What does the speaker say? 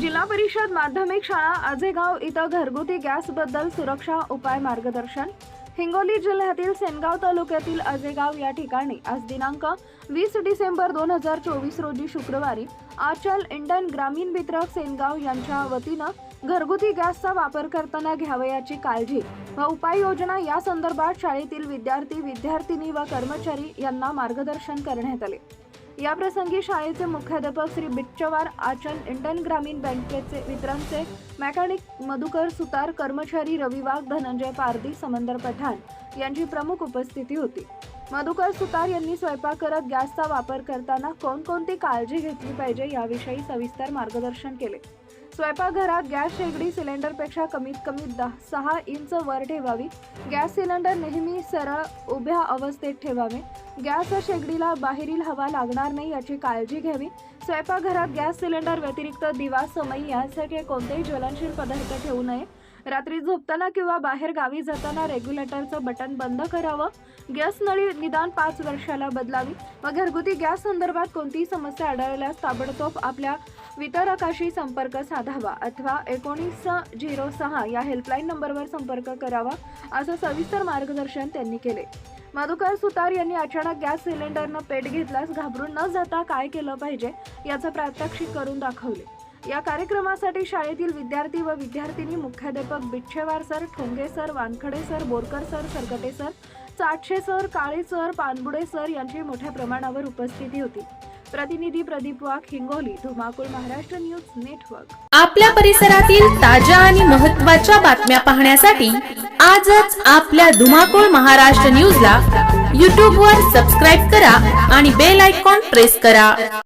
जिल्हा परिषद माध्यमिक शाळा आजेगाव इथं घरगुती गॅसबद्दल सुरक्षा उपाय मार्गदर्शन. हिंगोली जिल्ह्यातील सेनगाव तालुक्यातील अजेगाव या ठिकाणी आज दिनांक वीस डिसेंबर दोन हजार चोवीस रोजी शुक्रवारी आचल इंडन ग्रामीण वितरक सेनगाव यांच्या वतीनं घरगुती गॅसचा वापर करताना घ्यावयाची काळजी व उपाययोजना या संदर्भात शाळेतील विद्यार्थी विद्यार्थिनी व कर्मचारी यांना मार्गदर्शन करण्यात आले. याप्रसंगी शाळेचे मुख्याध्यापक श्री बिच्चवार आचन इंडियन ग्रामीण बँकेचे वितरणचे मेकॅनिक मधुकर सुतार कर्मचारी रविवाग धनंजय पारदी समंदर पठाण यांची प्रमुख उपस्थिती होती. मधुकर सुतार यांनी स्वयंपाक करत गॅसचा वापर करताना कोणकोणती काळजी घेतली पाहिजे याविषयी सविस्तर मार्गदर्शन केले. स्वयंपाकघरात गॅस शेगडी सिलेंडरपेक्षा कमीत कमी दहा सहा इंच वर ठेवावी. गॅस सिलेंडर नेहमी सरळ उभ्या अवस्थेत ठेवावे. गॅस शेगडीला बाहेरील हवा लागणार नाही याची काळजी घ्यावी. स्वयंपाकघरात गॅस सिलेंडर व्यतिरिक्त दिवा समई यासारखे कोणतेही ज्वलनशील पदार्थ ठेवू नये. रात्री झोपताना किंवा बाहेर गावी जाताना रेग्युलेटरचं बटन बंद करावं. गॅस नळी निदान पाच वर्षाला बदलावी. व घरगुती गॅस संदर्भात कोणतीही समस्या आढळल्यास ताबडतोब आपल्या वितरकाशी संपर्क साधावा अथवा एकोणीस झिरो सहा या हेल्पलाईन नंबरवर संपर्क करावा असं सविस्तर मार्गदर्शन त्यांनी केले. मधुकर सुतार यांनी अचानक गॅस सिलेंडरनं पेट घेतल्यास घाबरून न जाता काय केलं पाहिजे याचं प्रात्यक्षिक करून दाखवले. या कार्यक्रमासाठी शाळेतील विद्यार्थी व विद्यार्थिनी मुख्याध्यापक Bichchhewar sir Thonge sir Wankhede sir Borkar sir Sarkate sir Chatshe sir Kale sir Panbude sir यांची मोठ्या प्रमाणावर उपस्थिती होती. प्रतिनिधी प्रदीप वाघ हिंगोली धुमाकूळ महाराष्ट्र न्यूज नेटवर्क. आपल्या परिसरातील ताज्या आणि महत्त्वाच्या बातम्या पाहण्यासाठी आजच आपल्या धुमाकूळ महाराष्ट्र न्यूजला यूट्यूबवर सबस्क्राईब करा आणि बेल आयकॉन प्रेस करा.